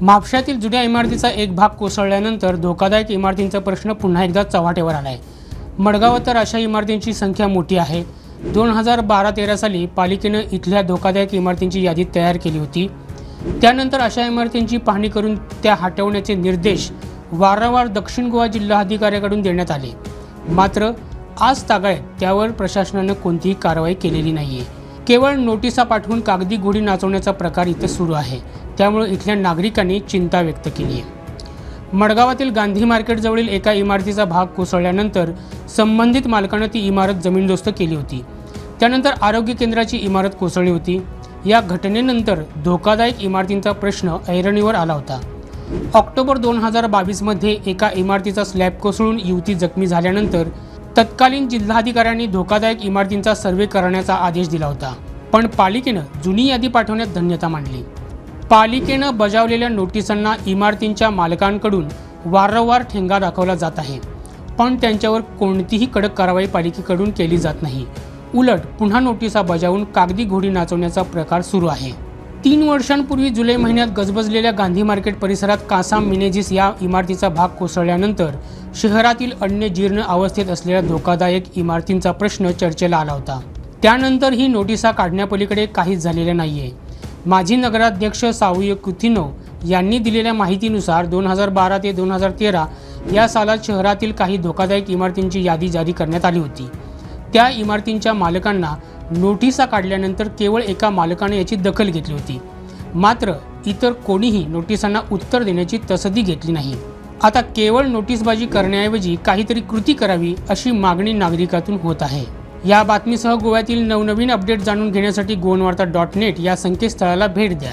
म्हापशातील जुन्या इमारतीचा एक भाग कोसळल्यानंतर धोकादायक इमारतींचा प्रश्न पुन्हा एकदा चव्हाट्यावर आला आहे मडगावात तर अशा इमारतींची संख्या मोठी आहे. दोन हजार बारा तेरा साली पालिकेनं इथल्या धोकादायक इमारतींची यादी तयार केली होती. त्यानंतर अशा इमारतींची पाहणी करून त्या हटवण्याचे निर्देश वारंवार दक्षिण गोवा जिल्हाधिकाऱ्याकडून देण्यात आले. मात्र आज तागायत त्यावर प्रशासनानं कोणतीही कारवाई केलेली नाही आहे केवळ नोटिसा पाठवून कागदी घोडी नाचवण्याचा प्रकार इथं सुरू आहे. त्यामुळे इथल्या नागरिकांनी चिंता व्यक्त केली आहे. मडगावातील गांधी मार्केटजवळील एका इमारतीचा भाग कोसळल्यानंतर संबंधित मालकानं ती इमारत जमीनदोस्त केली होती. त्यानंतर आरोग्य केंद्राची इमारत कोसळली होती. या घटनेनंतर धोकादायक इमारतींचा प्रश्न ऐरणीवर आला होता. ऑक्टोबर दोन हजार बावीसमध्ये एका इमारतीचा स्लॅब कोसळून युवती जखमी झाल्यानंतर तत्कालीन जिल्हाधिकाऱ्यांनी धोकादायक इमारतींचा सर्वे करण्याचा आदेश दिला होता. पण पालिकेनं जुनी यादी पाठवण्यात धन्यता मांडली. पालिकेनं बजावलेल्या नोटिसांना इमारतींच्या मालकांकडून वारंवार ठेंगा दाखवला जात आहे. पण त्यांच्यावर कोणतीही कडक कारवाई पालिकेकडून केली जात नाही. उलट पुन्हा नोटिसा बजावून कागदी घोडी नाचवण्याचा प्रकार सुरू आहे. तीन वर्षांपूर्वी जुलै महिन्यात गजबजलेल्या गांधी मार्केट परिसरात कासाम मिनेजिस या इमारतीचा भाग कोसळल्यानंतर शहरातील अन्य जीर्ण अवस्थेत असलेल्या धोकादायक इमारतींचा प्रश्न चर्चेला आला होता. त्यानंतर ही नोटिसा काढण्यापलीकडे काहीच झालेलं नाहीये. माजी नगराध्यक्ष सावय कुथिनो यांनी दिलेल्या माहितीनुसार दोन हजार बारा ते दोन हजार तेरा या सालात शहरातील काही धोकादायक इमारतींची यादी जारी करण्यात आली होती. त्या इमारतींच्या मालकांना नोटिसा काढल्यानंतर केवळ एका मालकाने याची दखल घेतली होती. मात्र इतर कोणीही नोटिसांना उत्तर देण्याची तसदी घेतली नाही. आता केवळ नोटीसबाजी करण्याऐवजी काहीतरी कृती करावी अशी मागणी नागरिकातून होत आहे. या बातमीसह गोव्यातील नवनवीन अपडेट जाणून घेण्यासाठी गोवनवार्ता डॉट नेट या संकेतस्थळाला भेट द्या.